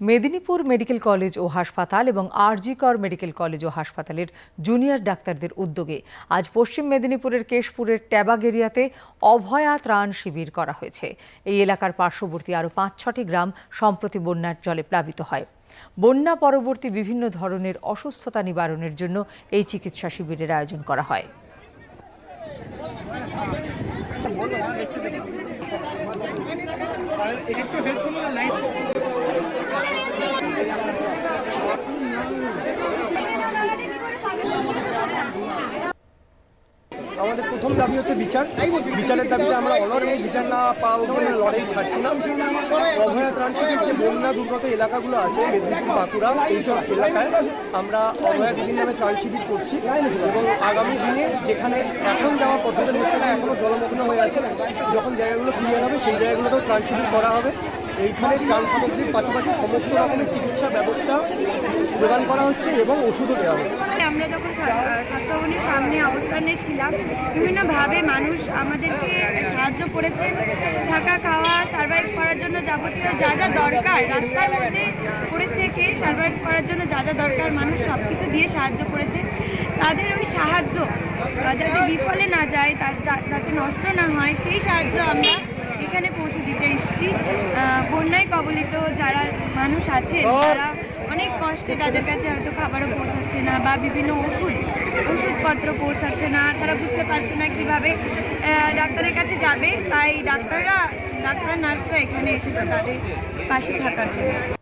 Medinipur medical college ও হাসপাতাল এবং আরজি কর মেডিকেল কলেজ ও হাসপাতালের জুনিয়র ডাক্তারদের উদ্যোগে আজ পশ্চিম মেদিনীপুরের কেশপুরের ট্যাবাগেরিয়াতে অভয়া ত্রাণ শিবির করা হয়েছে। এই এলাকার পার্শ্ববর্তী আরও পাঁচ ছটি গ্রাম সম্প্রতি বন্যার জলে প্লাবিত হয়। বন্যা পরবর্তী বিভিন্ন ধরনের অসুস্থতা নিবারণের জন্য এই চিকিৎসা শিবিরের আয়োজন করা হয়। আমাদের প্রথম দাবি হচ্ছে বিচার। বিচারের দাবিতে আমরা অনর বিচার না পাওয়া অবধি লড়াই ছাড়ছি না অভয়া ত্রাণ শিবির যে বন্যা দুর্গত এলাকাগুলো আছে, মেদিনীপুর, বাঁকুড়া, এইসব এলাকায় আমরা অভয়া দিদির নামে ত্রাণ শিবির করছি এবং আগামী দিনে যেখানে এখন যাওয়া পদ্ধতি হচ্ছে না এখনও জলমগ্ন হয়ে আছে, যখন জায়গাগুলো ক্লিয়ার হবে, সেই জায়গাগুলোতেও ত্রাণ শিবির করা হবে। এইখানে ত্রাণ সামগ্রীর পাশাপাশি সমস্ত রকমের চিকিৎসা ব্যবস্থা প্রদান করা হচ্ছে এবং ওষুধও দেওয়া হচ্ছে। আমরা যখন স্বাস্থ্যভবনের সামনে অবস্থানে ছিলাম, বিভিন্নভাবে মানুষ আমাদেরকে সাহায্য করেছে। থাকা, খাওয়া সার্ভাইভ করার জন্য যাবতীয় যা যা দরকার, রাস্তার মধ্যে পড়ে থেকে সার্ভাইভ করার জন্য যা যা দরকার মানুষ সব কিছু দিয়ে সাহায্য করেছে। তাদের ওই সাহায্য যাতে বিফলে না যায় যাতে নষ্ট না হয়, সেই সাহায্য আমরা এখানে পৌঁছে দিতে এসেছি। বন্যায় কবলিত যারা মানুষ আছে তারা অনেক কষ্টে তাদের কাছে হয়তো খাবারও পৌঁছাচ্ছে না বা বিভিন্ন ওষুধ ওষুধপত্র পৌঁছাচ্ছে না। তারা বুঝতে পারছে না কীভাবে ডাক্তারের কাছে যাবে। তাই ডাক্তাররা ডাক্তার নার্সরা এখানে এসেছে তাদের পাশে থাকার জন্য।